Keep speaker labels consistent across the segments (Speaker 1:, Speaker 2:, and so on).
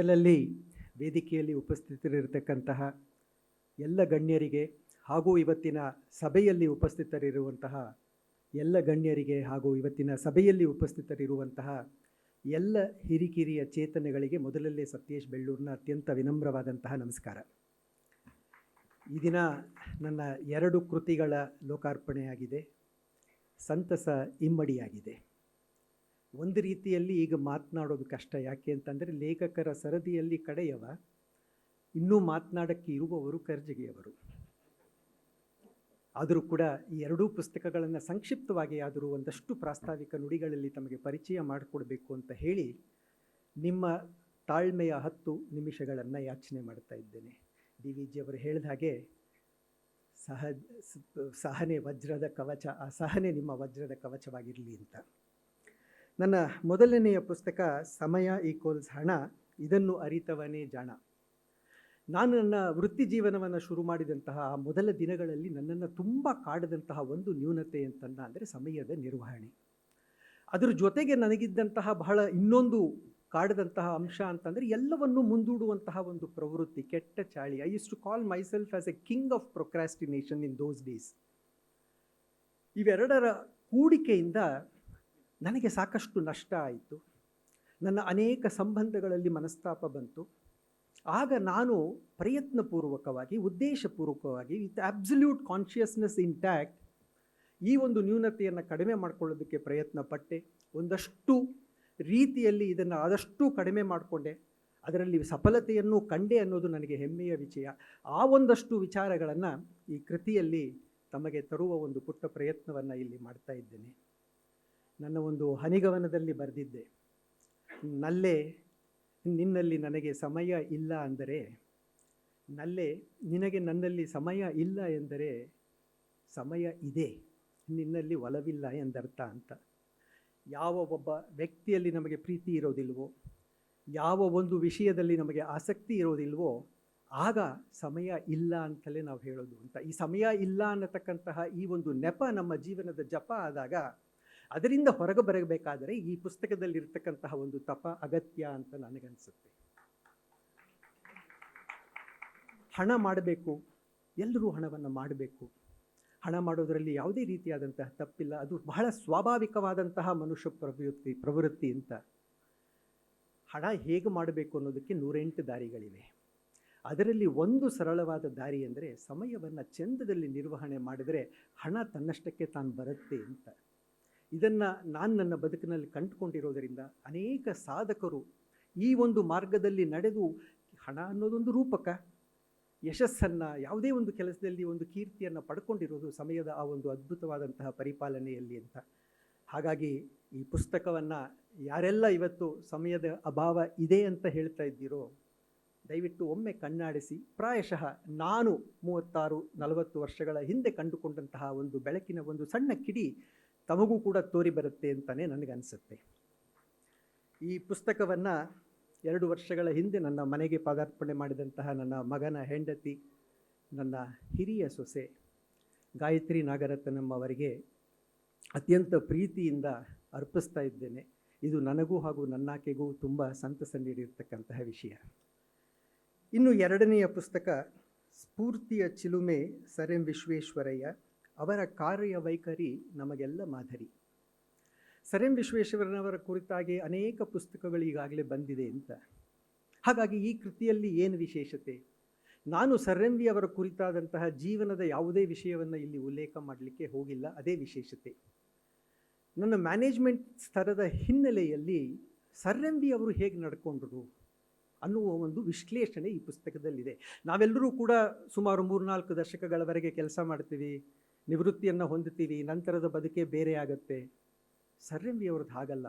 Speaker 1: ಮೊದಲಲ್ಲಿ ವೇದಿಕೆಯಲ್ಲಿ ಉಪಸ್ಥಿತರಿರತಕ್ಕಂತಹ ಎಲ್ಲ ಗಣ್ಯರಿಗೆ ಹಾಗೂ ಇವತ್ತಿನ ಸಭೆಯಲ್ಲಿ ಉಪಸ್ಥಿತರಿರುವಂತಹ ಎಲ್ಲ ಗಣ್ಯರಿಗೆ ಹಾಗೂ ಇವತ್ತಿನ ಸಭೆಯಲ್ಲಿ ಉಪಸ್ಥಿತರಿರುವಂತಹ ಎಲ್ಲ ಹಿರಿಕಿರಿಯ ಚೇತನಗಳಿಗೆ ಮೊದಲಲ್ಲೇ ಸತ್ಯೇಶ್ ಬೆಳ್ಳೂರಿನ ಅತ್ಯಂತ ವಿನಮ್ರವಾದಂತಹ ನಮಸ್ಕಾರ. ಈ ದಿನ ನನ್ನ ಎರಡು ಕೃತಿಗಳ ಲೋಕಾರ್ಪಣೆಯಾಗಿದೆ. ಸಂತಸ ಇಮ್ಮಡಿಯಾಗಿದೆ. ಒಂದು ರೀತಿಯಲ್ಲಿ ಈಗ ಮಾತನಾಡೋದು ಕಷ್ಟ. ಯಾಕೆ ಅಂತಂದರೆ ಲೇಖಕರ ಸರದಿಯಲ್ಲಿ ಕಡೆಯವ, ಇನ್ನೂ ಮಾತನಾಡಕ್ಕೆ ಇರುವವರು ಕರ್ಜಗಿಯವರು ಆದರೂ ಕೂಡ ಈ ಎರಡೂ ಪುಸ್ತಕಗಳನ್ನು ಸಂಕ್ಷಿಪ್ತವಾಗಿ ಆದರೂ ಒಂದಷ್ಟು ಪ್ರಾಸ್ತಾವಿಕ ನುಡಿಗಳಲ್ಲಿ ತಮಗೆ ಪರಿಚಯ ಮಾಡಿಕೊಡ್ಬೇಕು ಅಂತ ಹೇಳಿ ನಿಮ್ಮ ತಾಳ್ಮೆಯ ಹತ್ತು ನಿಮಿಷಗಳನ್ನು ಯಾಚನೆ ಮಾಡ್ತಾ ಇದ್ದೇನೆ. ಡಿ ವಿ ಜಿಯವರು ಹೇಳಿದ ಹಾಗೆ, ಸಹ, ಸಹನೆ ವಜ್ರದ ಕವಚ, ಆ ಸಹನೆ ನಿಮ್ಮ ವಜ್ರದ ಕವಚವಾಗಿರಲಿ ಅಂತ. ನನ್ನ ಮೊದಲನೆಯ ಪುಸ್ತಕ ಸಮಯ ಈಕ್ವಲ್ಸ್ ಹಣ, ಇದನ್ನು ಅರಿತವನೇ ಜಾಣ. ನಾನು ನನ್ನ ವೃತ್ತಿ ಜೀವನವನ್ನು ಶುರು ಮಾಡಿದಂತಹ ಮೊದಲ ದಿನಗಳಲ್ಲಿ ನನ್ನನ್ನು ತುಂಬ ಕಾಡದಂತಹ ಒಂದು ನ್ಯೂನತೆ ಅಂತಂದ ಅಂದರೆ ಸಮಯದ ನಿರ್ವಹಣೆ. ಅದರ ಜೊತೆಗೆ ನನಗಿದ್ದಂತಹ ಬಹಳ ಇನ್ನೊಂದು ಕಾಡದಂತಹ ಅಂಶ ಅಂತಂದರೆ ಎಲ್ಲವನ್ನು ಮುಂದೂಡುವಂತಹ ಒಂದು ಪ್ರವೃತ್ತಿ, ಕೆಟ್ಟ ಚಾಳಿ. I is to call myself as a king of procrastination in those days ಇವೆರಡರ ಕೂಡಿಕೆಯಿಂದ ನನಗೆ ಸಾಕಷ್ಟು ನಷ್ಟ ಆಯಿತು. ನನ್ನ ಅನೇಕ ಸಂಬಂಧಗಳಲ್ಲಿ ಮನಸ್ತಾಪ ಬಂತು. ಆಗ ನಾನು ಪ್ರಯತ್ನಪೂರ್ವಕವಾಗಿ, ಉದ್ದೇಶಪೂರ್ವಕವಾಗಿ, ವಿತ್ ಅಬ್ಸಲ್ಯೂಟ್ ಕಾನ್ಷಿಯಸ್ನೆಸ್ ಇಂಟ್ಯಾಕ್ಟ್, ಈ ಒಂದು ನ್ಯೂನತೆಯನ್ನು ಕಡಿಮೆ ಮಾಡಿಕೊಳ್ಳೋದಕ್ಕೆ ಪ್ರಯತ್ನ ಪಟ್ಟೆ ಒಂದಷ್ಟು ರೀತಿಯಲ್ಲಿ ಇದನ್ನು ಆದಷ್ಟು ಕಡಿಮೆ ಮಾಡಿಕೊಂಡೆ. ಅದರಲ್ಲಿ ಸಫಲತೆಯನ್ನು ಕಂಡೆ ಅನ್ನೋದು ನನಗೆ ಹೆಮ್ಮೆಯ ವಿಷಯ. ಆ ಒಂದಷ್ಟು ವಿಚಾರಗಳನ್ನು ಈ ಕೃತಿಯಲ್ಲಿ ತಮಗೆ ತರುವ ಒಂದು ಪುಟ್ಟ ಪ್ರಯತ್ನವನ್ನು ಇಲ್ಲಿ ಮಾಡ್ತಾ ಇದ್ದೇನೆ. ನನ್ನ ಒಂದು ಹನಿಗವನದಲ್ಲಿ ಬರೆದಿದ್ದೆ. ನಲ್ಲೆ ನಿನ್ನಲ್ಲಿ ನನಗೆ ಸಮಯ ಇಲ್ಲ ಅಂದರೆ, ನಲ್ಲೆ ನಿನಗೆ ನನ್ನಲ್ಲಿ ಸಮಯ ಇಲ್ಲ ಎಂದರೆ ಸಮಯ ಇದೆ, ನಿನ್ನಲ್ಲಿ ಒಲವಿಲ್ಲ ಎಂದರ್ಥ ಅಂತ. ಯಾವ ಒಬ್ಬ ವ್ಯಕ್ತಿಯಲ್ಲಿ ನಮಗೆ ಪ್ರೀತಿ ಇರೋದಿಲ್ವೋ, ಯಾವ ಒಂದು ವಿಷಯದಲ್ಲಿ ನಮಗೆ ಆಸಕ್ತಿ ಇರೋದಿಲ್ವೋ, ಆಗ ಸಮಯ ಇಲ್ಲ ಅಂತಲೇ ನಾವು ಹೇಳೋದು ಅಂತ. ಈ ಸಮಯ ಇಲ್ಲ ಅನ್ನತಕ್ಕಂತಹ ಈ ಒಂದು ನೆಪ ನಮ್ಮ ಜೀವನದ ಜಪ ಆದಾಗ ಅದರಿಂದ ಹೊರಗೆ ಬರಬೇಕಾದರೆ ಈ ಪುಸ್ತಕದಲ್ಲಿರ್ತಕ್ಕಂತಹ ಒಂದು ತಪ ಅಗತ್ಯ ಅಂತ ನನಗನ್ಸುತ್ತೆ. ಹಣ ಮಾಡಬೇಕು ಎಲ್ಲರೂ ಹಣವನ್ನು ಮಾಡಬೇಕು. ಹಣ ಮಾಡೋದರಲ್ಲಿ ಯಾವುದೇ ರೀತಿಯಾದಂತಹ ತಪ್ಪಿಲ್ಲ, ಅದು ಬಹಳ ಸ್ವಾಭಾವಿಕವಾದಂತಹ ಮನುಷ್ಯ ಪ್ರವೃತ್ತಿ ಪ್ರವೃತ್ತಿ ಅಂತ. ಹಣ ಹೇಗೆ ಮಾಡಬೇಕು ಅನ್ನೋದಕ್ಕೆ ನೂರೆಂಟು ದಾರಿಗಳಿವೆ. ಅದರಲ್ಲಿ ಒಂದು ಸರಳವಾದ ದಾರಿ ಅಂದರೆ ಸಮಯವನ್ನು ಚಂದದಲ್ಲಿ ನಿರ್ವಹಣೆ ಮಾಡಿದರೆ ಹಣ ತನ್ನಷ್ಟಕ್ಕೆ ತಾನು ಬರುತ್ತೆ ಅಂತ. ಇದನ್ನು ನಾನು ನನ್ನ ಬದುಕಿನಲ್ಲಿ ಕಂಡುಕೊಂಡಿರೋದರಿಂದ ಅನೇಕ ಸಾಧಕರು ಈ ಒಂದು ಮಾರ್ಗದಲ್ಲಿ ನಡೆದು ಹಣ ಅನ್ನೋದೊಂದು ರೂಪಕ, ಯಶಸ್ಸನ್ನು ಯಾವುದೇ ಒಂದು ಕೆಲಸದಲ್ಲಿ ಒಂದು ಕೀರ್ತಿಯನ್ನು ಪಡ್ಕೊಂಡಿರೋದು ಸಮಯದ ಆ ಒಂದು ಅದ್ಭುತವಾದಂತಹ ಪರಿಪಾಲನೆಯಲ್ಲಿ ಅಂತ. ಹಾಗಾಗಿ ಈ ಪುಸ್ತಕವನ್ನು ಯಾರೆಲ್ಲ ಇವತ್ತು ಸಮಯದ ಅಭಾವ ಇದೆ ಅಂತ ಹೇಳ್ತಾ ಇದ್ದೀರೋ, ದಯವಿಟ್ಟು ಒಮ್ಮೆ ಕಣ್ಣಾಡಿಸಿ. ಪ್ರಾಯಶಃ ನಾನು ಮೂವತ್ತಾರು ನಲವತ್ತು ವರ್ಷಗಳ ಹಿಂದೆ ಕಂಡುಕೊಂಡಂತಹ ಒಂದು ಬೆಳಕಿನ ಒಂದು ಸಣ್ಣ ಕಿಡಿ ತಮಗೂ ಕೂಡ ತೋರಿ ಬರುತ್ತೆ ಅಂತಲೇ ನನಗನ್ಸುತ್ತೆ. ಈ ಪುಸ್ತಕವನ್ನು ಎರಡು ವರ್ಷಗಳ ಹಿಂದೆ ನನ್ನ ಮನೆಗೆ ಪದಾರ್ಪಣೆ ಮಾಡಿದಂತಹ ನನ್ನ ಮಗನ ಹೆಂಡತಿ, ನನ್ನ ಹಿರಿಯ ಸೊಸೆ ಗಾಯತ್ರಿ ನಾಗರತ್ನಂ ಅವರಿಗೆ ಅತ್ಯಂತ ಪ್ರೀತಿಯಿಂದ ಅರ್ಪಿಸ್ತಾ ಇದ್ದೇನೆ. ಇದು ನನಗೂ ಹಾಗೂ ನನ್ನಾಕೆಗೂ ತುಂಬ ಸಂತಸ ನೀಡಿರ್ತಕ್ಕಂತಹ ವಿಷಯ. ಇನ್ನು ಎರಡನೆಯ ಪುಸ್ತಕ ಸ್ಫೂರ್ತಿಯ ಚಿಲುಮೆ ಸರ್ ಎಂ ವಿಶ್ವೇಶ್ವರಯ್ಯ. ಅವರ ಕಾರ್ಯವೈಖರಿ ನಮಗೆಲ್ಲ ಮಾದರಿ. ಸರ್ ಎಂ ವಿಶ್ವೇಶ್ವರನವರ ಕುರಿತಾಗಿ ಅನೇಕ ಪುಸ್ತಕಗಳು ಈಗಾಗಲೇ ಬಂದಿದೆ ಅಂತ. ಹಾಗಾಗಿ ಈ ಕೃತಿಯಲ್ಲಿ ಏನು ವಿಶೇಷತೆ? ನಾನು ಸರ್ ಎಂ ವಿ ಅವರ ಕುರಿತಾದಂತಹ ಜೀವನದ ಯಾವುದೇ ವಿಷಯವನ್ನು ಇಲ್ಲಿ ಉಲ್ಲೇಖ ಮಾಡಲಿಕ್ಕೆ ಹೋಗಿಲ್ಲ, ಅದೇ ವಿಶೇಷತೆ. ನನ್ನ ಮ್ಯಾನೇಜ್ಮೆಂಟ್ ಸ್ತರದ ಹಿನ್ನೆಲೆಯಲ್ಲಿ ಸರ್ ಎಂ ವಿ ಅವರು ಹೇಗೆ ನಡ್ಕೊಂಡ್ರು ಅನ್ನುವ ಒಂದು ವಿಶ್ಲೇಷಣೆ ಈ ಪುಸ್ತಕದಲ್ಲಿದೆ. ನಾವೆಲ್ಲರೂ ಕೂಡ ಸುಮಾರು ಮೂರ್ನಾಲ್ಕು ದಶಕಗಳವರೆಗೆ ಕೆಲಸ ಮಾಡ್ತೀವಿ. ನಿವೃತ್ತಿಯನ್ನು ಹೊಂದುತ್ತೀವಿ ನಂತರದ ಬದುಕೇ ಬೇರೆ ಆಗುತ್ತೆ ಸರ್ ವಿ ಅವ್ರದ್ದು ಹಾಗಲ್ಲ.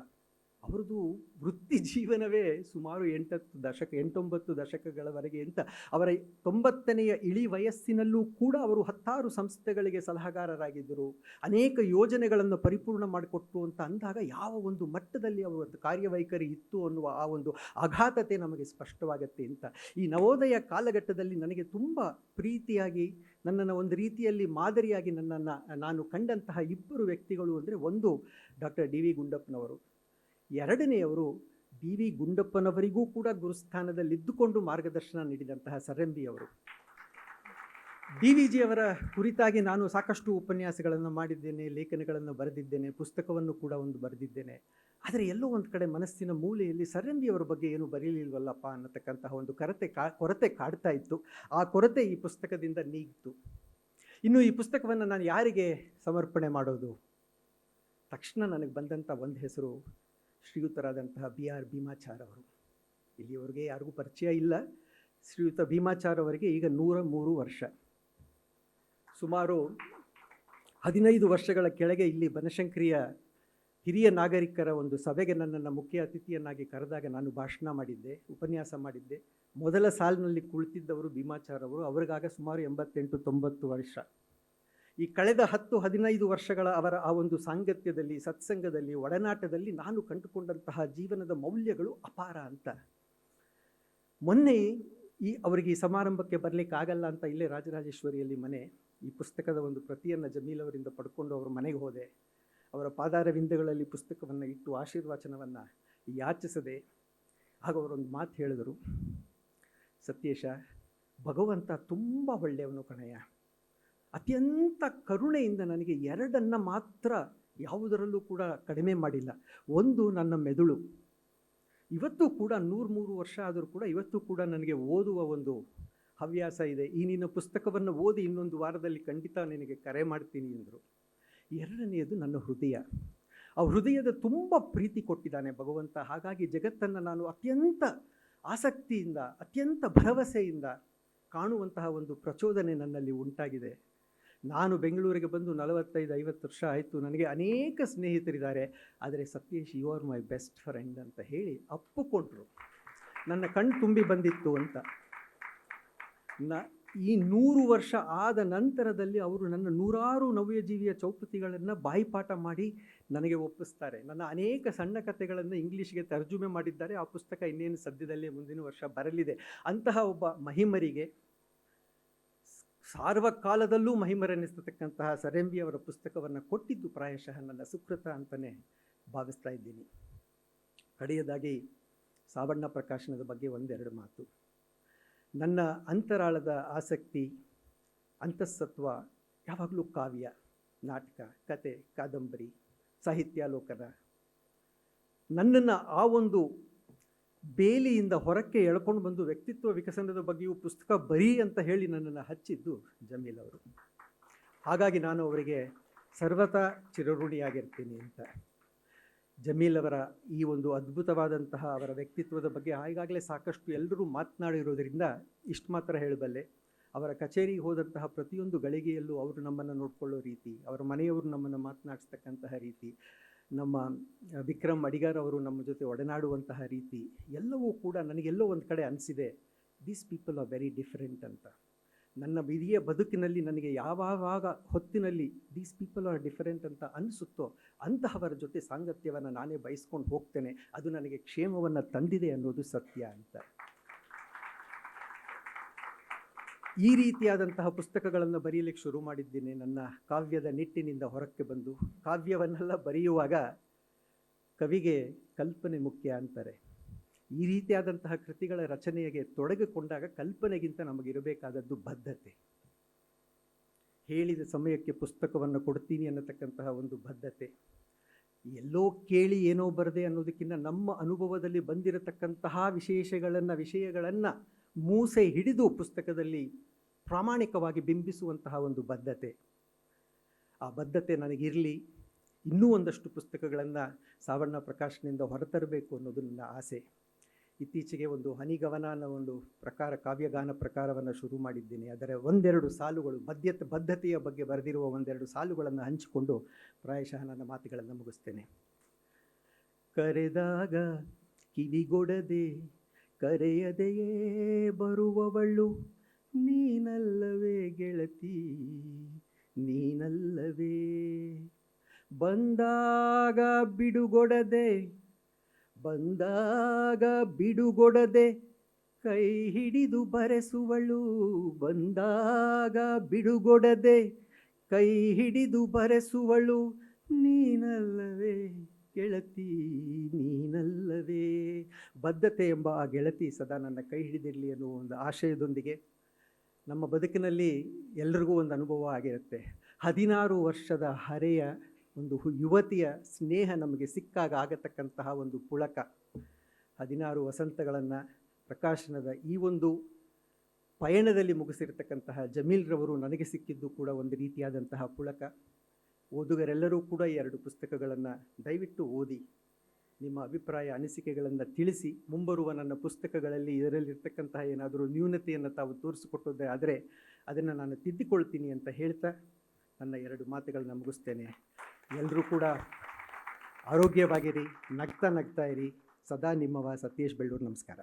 Speaker 1: ಅವ್ರದ್ದು ವೃತ್ತಿ ಜೀವನವೇ ಸುಮಾರು ಎಂಟತ್ತು ದಶಕ, ಎಂಟೊಂಬತ್ತು ದಶಕಗಳವರೆಗೆ ಅಂತ ಅವರ ತೊಂಬತ್ತನೆಯ ಇಳಿ ವಯಸ್ಸಿನಲ್ಲೂ ಕೂಡ ಅವರು ಹತ್ತಾರು ಸಂಸ್ಥೆಗಳಿಗೆ ಸಲಹೆಗಾರರಾಗಿದ್ದರು. ಅನೇಕ ಯೋಜನೆಗಳನ್ನು ಪರಿಪೂರ್ಣ ಮಾಡಿಕೊಟ್ರು ಅಂತ ಅಂದಾಗ ಯಾವ ಒಂದು ಮಟ್ಟದಲ್ಲಿ ಅವರ ಕಾರ್ಯವೈಖರಿ ಇತ್ತು ಅನ್ನುವ ಆ ಒಂದು ಆಘಾತತೆ ನಮಗೆ ಸ್ಪಷ್ಟವಾಗತ್ತೆ ಅಂತ. ಈ ನವೋದಯ ಕಾಲಘಟ್ಟದಲ್ಲಿ ನನಗೆ ತುಂಬ ಪ್ರೀತಿಯಾಗಿ, ನನ್ನನ್ನು ಒಂದು ರೀತಿಯಲ್ಲಿ ಮಾದರಿಯಾಗಿ ನನ್ನನ್ನು ನಾನು ಕಂಡಂತಹ ಇಬ್ಬರು ವ್ಯಕ್ತಿಗಳು ಅಂದರೆ ಒಂದು ಡಾಕ್ಟರ್ ಡಿ ವಿ ಗುಂಡಪ್ಪನವರು. ಎರಡನೆಯವರು ಬಿ ವಿ ಗುಂಡಪ್ಪನವರಿಗೂ ಕೂಡ ಗುರುಸ್ಥಾನದಲ್ಲಿದ್ದುಕೊಂಡು ಮಾರ್ಗದರ್ಶನ ನೀಡಿದಂತಹ ಸರಂಬಿ ಅವರು. ಡಿ ವಿ ಜಿಯವರ ಕುರಿತಾಗಿ ನಾನು ಸಾಕಷ್ಟು ಉಪನ್ಯಾಸಗಳನ್ನು ಮಾಡಿದ್ದೇನೆ, ಲೇಖನಗಳನ್ನು ಬರೆದಿದ್ದೇನೆ, ಪುಸ್ತಕವನ್ನು ಕೂಡ ಒಂದು ಬರೆದಿದ್ದೇನೆ. ಆದರೆ ಎಲ್ಲೋ ಒಂದು ಕಡೆ ಮನಸ್ಸಿನ ಮೂಲೆಯಲ್ಲಿ ಸರಂಬಿಯವರ ಬಗ್ಗೆ ಏನು ಬರೀಲಿಲ್ವಲ್ಲಪ್ಪ ಅನ್ನತಕ್ಕಂತಹ ಒಂದು ಕೊರತೆ ಕಾ, ಕೊರತೆ ಕಾಡ್ತಾ ಇತ್ತು. ಆ ಕೊರತೆ ಈ ಪುಸ್ತಕದಿಂದ ನೀಗಿತು ಇನ್ನು ಈ ಪುಸ್ತಕವನ್ನು ನಾನು ಯಾರಿಗೆ ಸಮರ್ಪಣೆ ಮಾಡೋದು? ತಕ್ಷಣ ನನಗೆ ಬಂದಂಥ ಒಂದು ಹೆಸರು ಶ್ರೀಯುತರಾದಂತಹ ಬಿ ಆರ್ ಭೀಮಾಚಾರ್ ಅವರು. ಇಲ್ಲಿಯವರೆಗೆ ಯಾರಿಗೂ ಪರಿಚಯ ಇಲ್ಲ. ಶ್ರೀಯುತ ಭೀಮಾಚಾರ್ ಅವರಿಗೆ ಈಗ ನೂರ ಮೂರು ವರ್ಷ. ಸುಮಾರು ಹದಿನೈದು ವರ್ಷಗಳ ಕೆಳಗೆ ಇಲ್ಲಿ ಬನಶಂಕರಿಯ ಹಿರಿಯ ನಾಗರಿಕರ ಒಂದು ಸಭೆಗೆ ನನ್ನನ್ನು ಮುಖ್ಯ ಅತಿಥಿಯನ್ನಾಗಿ ಕರೆದಾಗ ನಾನು ಭಾಷಣ ಮಾಡಿದ್ದೆ, ಉಪನ್ಯಾಸ ಮಾಡಿದ್ದೆ. ಮೊದಲ ಸಾಲಿನಲ್ಲಿ ಕುಳಿತಿದ್ದವರು ಭೀಮಾಚಾರ್ ಅವರು. ಅವರಿಗಾಗ ಸುಮಾರು ಎಂಬತ್ತೆಂಟು ತೊಂಬತ್ತು ವರ್ಷ. ಈ ಕಳೆದ ಹತ್ತು ಹದಿನೈದು ವರ್ಷಗಳ ಅವರ ಆ ಒಂದು ಸಾಂಗತ್ಯದಲ್ಲಿ, ಸತ್ಸಂಗದಲ್ಲಿ, ಒಡನಾಟದಲ್ಲಿ ನಾನು ಕಂಡುಕೊಂಡಂತಹ ಜೀವನದ ಮೌಲ್ಯಗಳು ಅಪಾರ ಅಂತ. ಮೊನ್ನೆ ಈ ಅವರಿಗೆ ಈ ಸಮಾರಂಭಕ್ಕೆ ಬರಲಿಕ್ಕೆ ಆಗಲ್ಲ ಅಂತ ಇಲ್ಲೇ ರಾಜರಾಜೇಶ್ವರಿಯಲ್ಲಿ ಮನೆ, ಈ ಪುಸ್ತಕದ ಒಂದು ಪ್ರತಿಯನ್ನು ಜಮೀಲ್ ಅವರಿಂದ ಪಡ್ಕೊಂಡು ಅವರ ಮನೆಗೆ ಹೋದೆ. ಅವರ ಪಾದಾರವಿಂದಗಳಲ್ಲಿ ಪುಸ್ತಕವನ್ನು ಇಟ್ಟು ಆಶೀರ್ವಚನವನ್ನು ಯಾಚಿಸದೆ, ಆಗ ಅವರೊಂದು ಮಾತು ಹೇಳಿದರು, ಸತ್ಯೇಶ, ಭಗವಂತ ತುಂಬ ಒಳ್ಳೆಯವನು ಕಣಯ್ಯ. ಅತ್ಯಂತ ಕರುಣೆಯಿಂದ ನನಗೆ ಎರಡನ್ನು ಮಾತ್ರ ಯಾವುದರಲ್ಲೂ ಕೂಡ ಕಡಿಮೆ ಮಾಡಿಲ್ಲ. ಒಂದು ನನ್ನ ಮೆದುಳು. ಇವತ್ತು ಕೂಡ ನೂರು ವರ್ಷ ಆದರೂ ಕೂಡ ಇವತ್ತು ಕೂಡ ನನಗೆ ಓದುವ ಒಂದು ಹವ್ಯಾಸ ಇದೆ. ಈ ನಿನ್ನ ಪುಸ್ತಕವನ್ನು ಓದಿ ಇನ್ನೊಂದು ವಾರದಲ್ಲಿ ಖಂಡಿತ ನಿನಗೆ ಕರೆ ಮಾಡ್ತೀನಿ ಎಂದರು ಎರಡನೆಯದು ನನ್ನ ಹೃದಯ. ಆ ಹೃದಯದ ತುಂಬ ಪ್ರೀತಿ ಕೊಟ್ಟಿದ್ದಾನೆ ಭಗವಂತ. ಹಾಗಾಗಿ ಜಗತ್ತನ್ನು ನಾನು ಅತ್ಯಂತ ಆಸಕ್ತಿಯಿಂದ, ಅತ್ಯಂತ ಭರವಸೆಯಿಂದ ಕಾಣುವಂತಹ ಒಂದು ಪ್ರಚೋದನೆ ನನ್ನಲ್ಲಿ ಉಂಟಾಗಿದೆ. ನಾನು ಬೆಂಗಳೂರಿಗೆ ಬಂದು ನಲವತ್ತೈದು, ಐವತ್ತು ವರ್ಷ ಆಯಿತು. ನನಗೆ ಅನೇಕ ಸ್ನೇಹಿತರಿದ್ದಾರೆ. ಆದರೆ Satyesh you are my best friend ಅಂತ ಹೇಳಿ ಅಪ್ಪುಕೊಂಡ್ರು ನನ್ನ ಕಣ್ಣು ತುಂಬಿ ಬಂದಿತ್ತು ಅಂತ. ನ, ಈ ನೂರು ವರ್ಷ ಆದ ನಂತರದಲ್ಲಿ ಅವರು ನನ್ನ ನೂರಾರು ನವ್ಯಜೀವಿಯ ಚೌಪತಿಗಳನ್ನು ಬಾಯಿಪಾಠ ಮಾಡಿ ನನಗೆ ಒಪ್ಪಿಸ್ತಾರೆ. ನನ್ನ ಅನೇಕ ಸಣ್ಣ ಕಥೆಗಳನ್ನು ಇಂಗ್ಲೀಷ್ಗೆ ತರ್ಜುಮೆ ಮಾಡಿದ್ದಾರೆ. ಆ ಪುಸ್ತಕ ಇನ್ನೇನು ಸದ್ಯದಲ್ಲೇ ಮುಂದಿನ ವರ್ಷ ಬರಲಿದೆ. ಅಂತಹ ಒಬ್ಬ ಮಹಿಮರಿಗೆ ಸಾರ್ವಕಾಲದಲ್ಲೂ ಮಹಿಮರೆನಿಸ್ತಕ್ಕಂತಹ ಅವರ ಪುಸ್ತಕವನ್ನು ಕೊಟ್ಟಿದ್ದು ಪ್ರಾಯಶಃ ನನ್ನ ಸುಕೃತ ಅಂತಲೇ ಭಾವಿಸ್ತಾ ಇದ್ದೀನಿ. ಕಡೆಯದಾಗಿ ಸಾವಣ್ಣ ಪ್ರಕಾಶನದ ಬಗ್ಗೆ ಒಂದೆರಡು ಮಾತು. ನನ್ನ ಅಂತರಾಳದ ಆಸಕ್ತಿ ಅಂತಃಸತ್ವ ಯಾವಾಗಲೂ ಕಾವ್ಯ, ನಾಟಕ, ಕತೆ, ಕಾದಂಬರಿ, ಸಾಹಿತ್ಯಾಲೋಕನ ನನ್ನನ್ನು ಆ ಒಂದು ಬೇಲಿಯಿಂದ ಹೊರಕ್ಕೆ ಎಳ್ಕೊಂಡು ಬಂದು ವ್ಯಕ್ತಿತ್ವ ವಿಕಸನದ ಬಗ್ಗೆಯೂ ಪುಸ್ತಕ ಬರೀ ಅಂತ ಹೇಳಿ ನನ್ನನ್ನು ಹಚ್ಚಿದ್ದು ಜಮೀಲ್ ಅವರು. ಹಾಗಾಗಿ ನಾನು ಅವರಿಗೆ ಸರ್ವತಾ ಚಿರಋಣಿಯಾಗಿರ್ತೀನಿ ಅಂತ. ಜಮೀಲ್ ಅವರ ಈ ಒಂದು ಅದ್ಭುತವಾದಂತಹ ಅವರ ವ್ಯಕ್ತಿತ್ವದ ಬಗ್ಗೆ ಈಗಾಗಲೇ ಸಾಕಷ್ಟು ಎಲ್ಲರೂ ಮಾತನಾಡಿರೋದ್ರಿಂದ ಇಷ್ಟು ಮಾತ್ರ ಹೇಳಬಲ್ಲೆ. ಅವರ ಕಚೇರಿಗೆ ಹೋದಂತಹ ಪ್ರತಿಯೊಂದು ಗಳಿಗೆಯಲ್ಲೂ ಅವರು ನಮ್ಮನ್ನು ನೋಡಿಕೊಳ್ಳೋ ರೀತಿ, ಅವರ ಮನೆಯವರು ನಮ್ಮನ್ನು ಮಾತನಾಡಿಸ್ತಕ್ಕಂತಹ ರೀತಿ ನಮ್ಮ ವಿಕ್ರಮ್ ಅಡಿಗಾರ್ ಅವರು ನಮ್ಮ ಜೊತೆ ಒಡನಾಡುವಂತಹ ರೀತಿ ಎಲ್ಲವೂ ಕೂಡ ನನಗೆಲ್ಲೋ ಒಂದು ಕಡೆ ಅನಿಸಿದೆ these people are very different ಅಂತ. ನನ್ನ ವಿಧಿಯ ಬದುಕಿನಲ್ಲಿ ನನಗೆ ಯಾವಾಗ ಹೊತ್ತಿನಲ್ಲಿ ದೀಸ್ ಪೀಪಲ್ ಆರ್ ಡಿಫರೆಂಟ್ ಅಂತ ಅನಿಸುತ್ತೋ, ಅಂತಹವರ ಜೊತೆ ಸಾಂಗತ್ಯವನ್ನು ನಾನೇ ಬಯಸ್ಕೊಂಡು ಹೋಗ್ತೇನೆ, ಅದು ನನಗೆ ಕ್ಷೇಮವನ್ನು ತಂದಿದೆ ಅನ್ನೋದು ಸತ್ಯ ಅಂತ. ಈ ರೀತಿಯಾದಂತಹ ಪುಸ್ತಕಗಳನ್ನು ಬರೆಯಲಿಕ್ಕೆ ಶುರು ಮಾಡಿದ್ದೇನೆ. ನನ್ನ ಕಾವ್ಯದ ನಿಟ್ಟಿನಿಂದ ಹೊರಕ್ಕೆ ಬಂದು ಕಾವ್ಯವನ್ನೆಲ್ಲ ಬರೆಯುವಾಗ ಕವಿಗೆ ಕಲ್ಪನೆ ಮುಖ್ಯ ಅಂತಾರೆ. ಈ ರೀತಿಯಾದಂತಹ ಕೃತಿಗಳ ರಚನೆಗೆ ತೊಡಗಿಕೊಂಡಾಗ ಕಲ್ಪನೆಗಿಂತ ನಮಗಿರಬೇಕಾದದ್ದು ಬದ್ಧತೆ. ಹೇಳಿದ ಸಮಯಕ್ಕೆ ಪುಸ್ತಕವನ್ನು ಕೊಡ್ತೀನಿ ಅನ್ನತಕ್ಕಂತಹ ಒಂದು ಬದ್ಧತೆ. ಎಲ್ಲೋ ಕೇಳಿ ಏನೋ ಬರದೆ ಅನ್ನೋದಕ್ಕಿಂತ ನಮ್ಮ ಅನುಭವದಲ್ಲಿ ಬಂದಿರತಕ್ಕಂತಹ ವಿಶೇಷಗಳನ್ನು, ವಿಷಯಗಳನ್ನು ಮೂಸೆ ಹಿಡಿದು ಪುಸ್ತಕದಲ್ಲಿ ಪ್ರಾಮಾಣಿಕವಾಗಿ ಬಿಂಬಿಸುವಂತಹ ಒಂದು ಬದ್ಧತೆ. ಆ ಬದ್ಧತೆ ನನಗಿರಲಿ, ಇನ್ನೂ ಒಂದಷ್ಟು ಪುಸ್ತಕಗಳನ್ನು ಸಾವಣ್ಣ ಪ್ರಕಾಶನಿಂದ ಹೊರತರಬೇಕು ಅನ್ನೋದು ನನ್ನ ಆಸೆ. ಇತ್ತೀಚೆಗೆ ಒಂದು ಹನಿಗವನ ಅನ್ನೋ ಒಂದು ಪ್ರಕಾರ, ಕಾವ್ಯಗಾನ ಪ್ರಕಾರವನ್ನು ಶುರು ಮಾಡಿದ್ದೇನೆ. ಅದರ ಒಂದೆರಡು ಸಾಲುಗಳು ಬದ್ಧತೆ ಬದ್ಧತೆಯ ಬಗ್ಗೆ ಬರೆದಿರುವ ಒಂದೆರಡು ಸಾಲುಗಳನ್ನು ಹಂಚಿಕೊಂಡು ಪ್ರಾಯಶಃ ನನ್ನ ಮಾತುಗಳನ್ನು ಮುಗಿಸ್ತೇನೆ. ಕರೆದಾಗ ಕಿವಿಗೊಡದೆ ಕರೆಯದೆಯೇ ಬರುವವಳು? ನೀನಲ್ಲವೇ ಗೆಳತಿ, ನೀನಲ್ಲವೇ? ಬಂದಾಗ ಬಿಡುಗೊಡದೆ ಬಂದಾಗ ಬಿಡುಗೊಡದೆ ಕೈ ಹಿಡಿದು ಬರೆಸುವಳು? ಬಂದಾಗ ಬಿಡುಗೊಡದೆ ಕೈ ಹಿಡಿದು ಬರೆಸುವಳು? ನೀನಲ್ಲವೇ? ಗೆಳತಿ ನೀನಲ್ಲವೇ? ಬದ್ಧತೆ ಎಂಬ ಆ ಗೆಳತಿ ಸದಾ ನನ್ನ ಕೈ ಹಿಡಿದಿರಲಿ ಅನ್ನುವ ಒಂದು ಆಶಯದೊಂದಿಗೆ ನಮ್ಮ ಬದುಕಿನಲ್ಲಿ ಎಲ್ರಿಗೂ ಒಂದು ಅನುಭವ ಆಗಿರುತ್ತೆ. ಹದಿನಾರು ವರ್ಷದ ಹರೆಯ ಒಂದು ಯುವತಿಯ ಸ್ನೇಹ ನಮಗೆ ಸಿಕ್ಕಾಗ ಆಗತಕ್ಕಂತಹ ಒಂದು ಪುಳಕ. ಹದಿನಾರು ವಸಂತಗಳನ್ನು ಪ್ರಕಾಶನದ ಈ ಒಂದು ಪಯಣದಲ್ಲಿ ಮುಗಿಸಿರ್ತಕ್ಕಂತಹ ಜಮೀಲ್ರವರು ನನಗೆ ಸಿಕ್ಕಿದ್ದು ಕೂಡ ಒಂದು ರೀತಿಯಾದಂತಹ ಪುಳಕ. ಓದುಗರೆಲ್ಲರೂ ಕೂಡ ಈ ಎರಡು ಪುಸ್ತಕಗಳನ್ನು ದಯವಿಟ್ಟು ಓದಿ, ನಿಮ್ಮ ಅಭಿಪ್ರಾಯ, ಅನಿಸಿಕೆಗಳನ್ನು ತಿಳಿಸಿ, ಮುಂಬರುವ ನನ್ನ ಪುಸ್ತಕಗಳಲ್ಲಿ ಇದರಲ್ಲಿರ್ತಕ್ಕಂತಹ ಏನಾದರೂ ನ್ಯೂನತೆಯನ್ನು ತಾವು ತೋರಿಸಿಕೊಟ್ಟದ್ದೇ ಆದರೆ ಅದನ್ನು ನಾನು ತಿದ್ದಿಕೊಳ್ತೀನಿ ಅಂತ ಹೇಳ್ತಾ ನನ್ನ ಎರಡು ಮಾತುಗಳನ್ನ ಮುಗಿಸ್ತೇನೆ. ಎಲ್ಲರೂ ಕೂಡ ಆರೋಗ್ಯವಾಗಿರಿ, ನಗ್ತಾ ನಗ್ತಾ ಇರಿ. ಸದಾ ನಿಮ್ಮವ ಸತೀಶ್ ಬೆಳ್ಳೂರು, ನಮಸ್ಕಾರ.